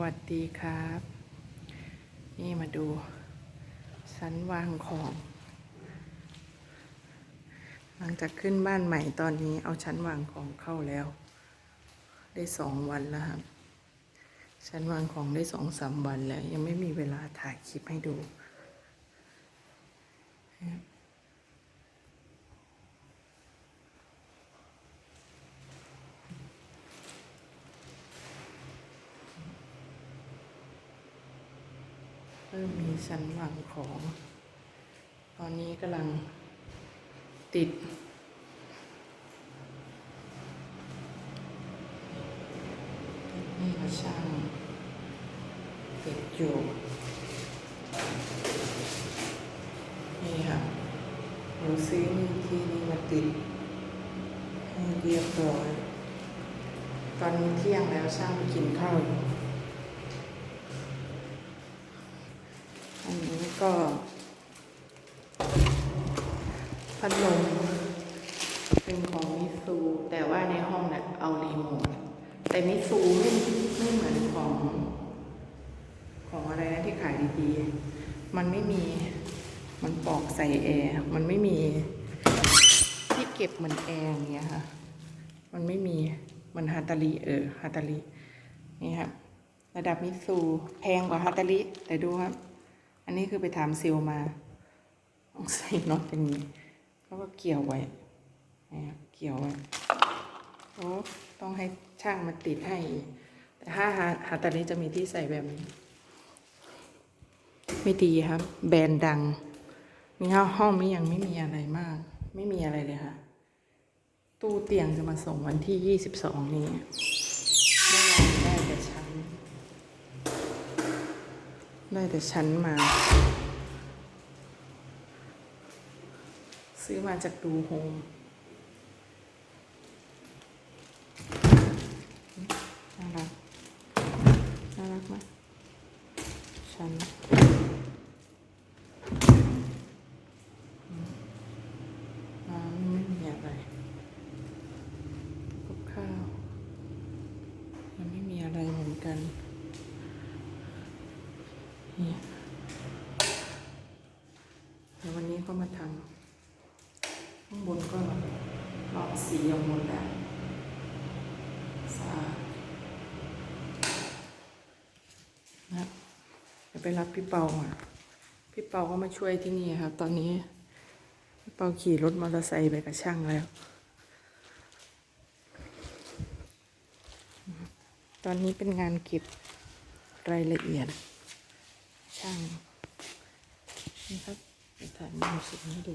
วัสดีครับ นี่มาดูชั้นวางของ หลังจากขึ้นบ้านใหม่ตอนนี้เอาชั้นวางของเข้าแล้ว ได้สองวันแล้วครับ ชั้นวางของได้สองสามวันแล้ว ยังไม่มีเวลาถ่ายคลิปให้ดู เริ่มมีชั้นวางของ ตอนนี้กำลังติด นี่ก็ช่างติดอยู่นี่ค่ะเราซื้อนี่ที่นี่มาติดให้เรียบร้อย ตอนนี้เที่ยงแล้วช่างไปกินข้าวอยู่ อันนี้ ก็พัดลมเป็นของมิซูแต่ว่าในห้องเนี่ยเอารีโมทแต่มิซูไม่ไม่เหมือนของ ของอะไรนะที่ขายดีๆ มันไม่มีมันปอกใส่แอร์มันไม่มีที่เก็บเหมือนแอร์อย่างเงี้ยค่ะ มันไม่มีมันฮาตาลีเออฮาตาลีนี่ครับระดับมิซูแพงกว่าฮาตาลีแต่ดูครับ อันนี้คือไปถามเซลลมาต้องใส่น็อตอย่างนี้แล้วก็เกี่ยวไว้นะครับเกี่ยวไว้โอ้ต้องให้ช่างมาติดให้แต่ถ้าฮาฮาตาลีจะมีที่ใส่แบบนี้ ไม่ดีครับ แบรนด์ดังนี่ห้าห้องนี้ยังไม่มีอะไรมาก ไม่มีอะไรเลยค่ะ ตู้เตียงจะมาส่งวันที่ยี่สิบสองนี้เมื่อวานได้แต่ชั้น ได้แต่ชั้นมา ซื้อมาจากดูโฮมน่ารัก น่ารักไหมชั้นำไม่มีอะไรกับข้าวยังไม่มีอะไรเหมือนกัน เนี่ยเดี๋ยววันนี้ ก็มาทำข้างบนก็ลอกสีออกหมดแล้วสะอาดนะครับเดี๋ยวไปรับพี่เปาอะพี่เปาก็มาช่วยที่นี่ครับ ตอนนี้พี่เปาขี่รถมอเตอร์ไซค์ไปกับช่างแล้ว ตอนนี้เป็นงานเก็บรายละเอียดช่างนี่ครับ ถ่ายมุมสูงให้ดู